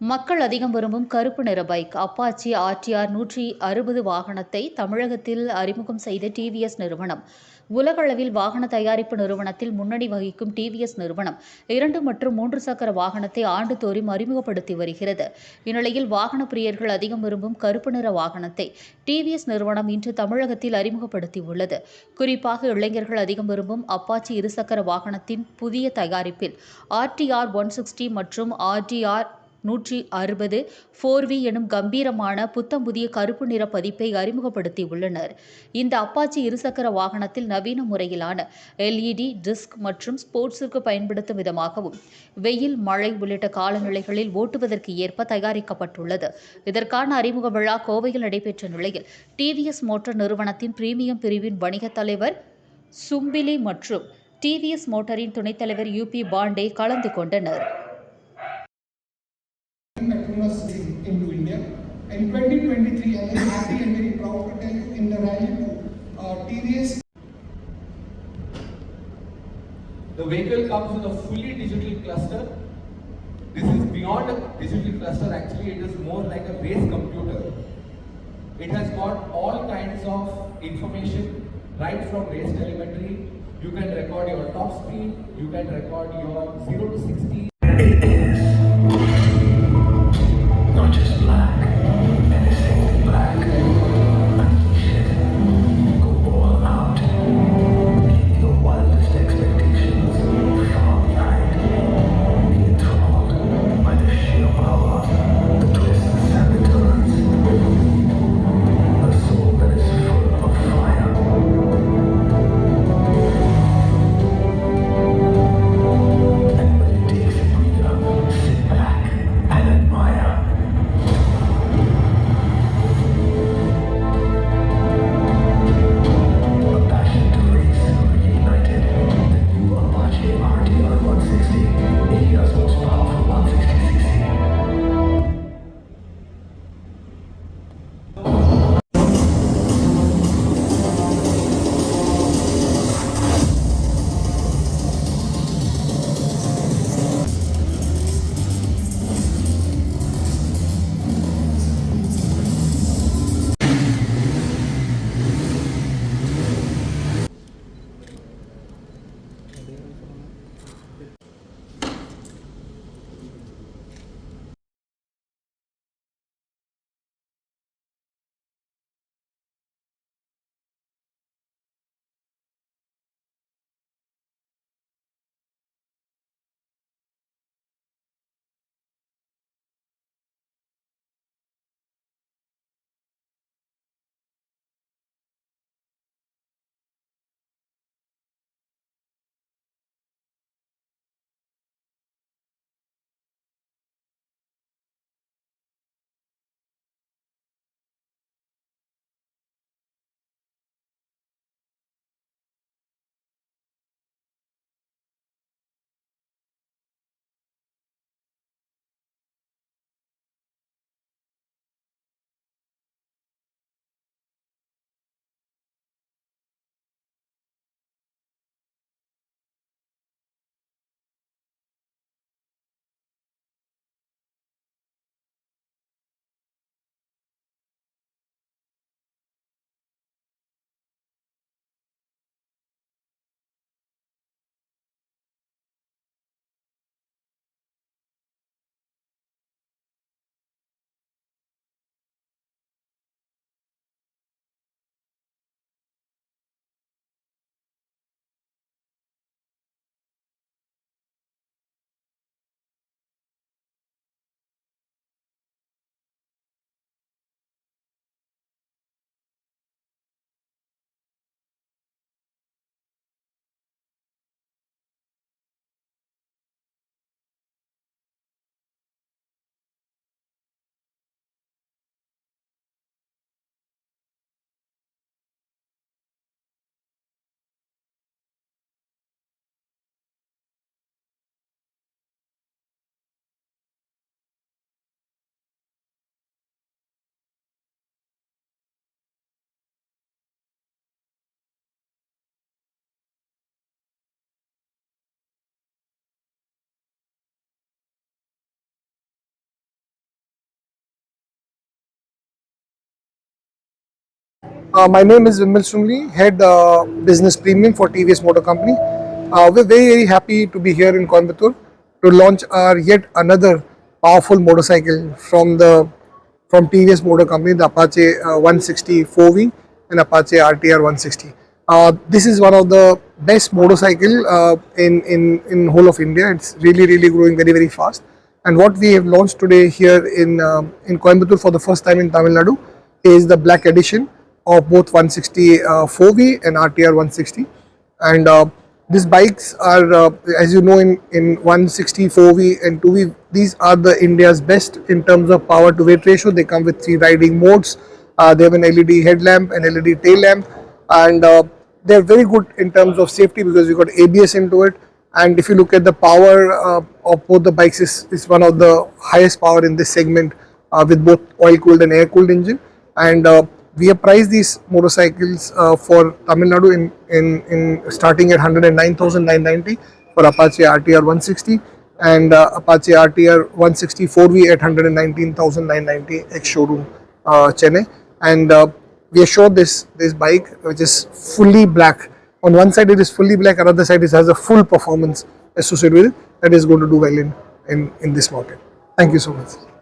மக்கள் அதிகம் விரும்பும் கருப்பு நிற பைக். அப்பாச்சி ஆர்டிஆர் நூற்றி அறுபது வாகனத்தை தமிழகத்தில் அறிமுகம் செய்த டிவிஎஸ் நிறுவனம். உலகளவில் வாகன தயாரிப்பு நிறுவனத்தில் முன்னணி வகிக்கும் டிவிஎஸ் நிறுவனம். இரண்டு மற்றும் மூன்று சக்கர வாகனத்தை ஆண்டுதோறும் அறிமுகப்படுத்தி வருகிறது. இந்நிலையில் வாகன பிரியர்கள் அதிகம் விரும்பும் கருப்பு நிற வாகனத்தை டிவிஎஸ் நிறுவனம் இன்று தமிழகத்தில் அறிமுகப்படுத்தியுள்ளது. குறிப்பாக இளைஞர்கள் அதிகம் விரும்பும் அப்பாச்சி இருசக்கர வாகனத்தின் புதிய தயாரிப்பில் ஆர்டிஆர் ஒன் சிக்ஸ்டி மற்றும் ஆர்டிஆர் நூற்றி அறுபது ஃபோர் வி எனும் கம்பீரமான புத்தம் புதிய கருப்பு நிற பதிப்பை அறிமுகப்படுத்தியுள்ளனர். இந்த அப்பாச்சி இருசக்கர வாகனத்தில் நவீன முறையிலான எல்இடி டிஸ்க் மற்றும் ஸ்போர்ட்ஸுக்கு பயன்படுத்தும் விதமாகவும் வெயில் மழை உள்ளிட்ட காலநிலைகளில் ஓட்டுவதற்கு ஏற்ப தயாரிக்கப்பட்டுள்ளது. இதற்கான அறிமுக விழா கோவையில் நடைபெற்ற நிலையில் டிவிஎஸ் மோட்டார் நிறுவனத்தின் பிரீமியம் பிரிவின் வணிகத் தலைவர் சும்பிலி மற்றும் டிவிஎஸ் மோட்டரின் துணைத் தலைவர் யூபி பாண்டே கலந்து கொண்டனர். Into India. And 2023, I'm very happy and very proud to tell you in the rally to uh, TVS The vehicle comes with a fully digital cluster. This is beyond a digital cluster, actually, it is more like a race computer. It has got all kinds of information right from race telemetry. You can record your top speed, you can record your 0 to 60. Uh, my name is Vimal Sungli, Head uh, Business Premium for TVS Motor Company. Uh, we're very, very happy to be here in Coimbatore to launch our yet another powerful motorcycle from the from TVS Motor Company, the Apache uh, 160 4V and Apache RTR 160. Uh, this is one of the best motorcycle uh, in in in whole of India. It's really really growing very very fast. And what we have launched today here in um in Coimbatore for the first time in Tamil Nadu is the black edition of both 160 uh, 4V and RTR 160. And uh, these bikes are, uh, as you know, in, in 160 4V and 2V, these are the India's best in terms of power to weight ratio. They come with three riding modes. Uh, they have an LED headlamp, an LED tail lamp, and uh, they're very good in terms of safety because you got ABS into it. And if you look at the power uh, of both the bikes, is is one of the highest power in this segment uh, with both oil cooled and air cooled engine. And uh, we have priced these motorcycles uh, for Tamil Nadu in, in, in starting at 109,990 for Apache RTR 160 and uh, Apache RTR 160 4V at 119,990 ex showroom uh, Chennai. And uh, we are sure this this bike, which is fully black. On one side it is fully black, another side it has a full performance associated with it that is going to do well in, in, in this market. Thank you so much.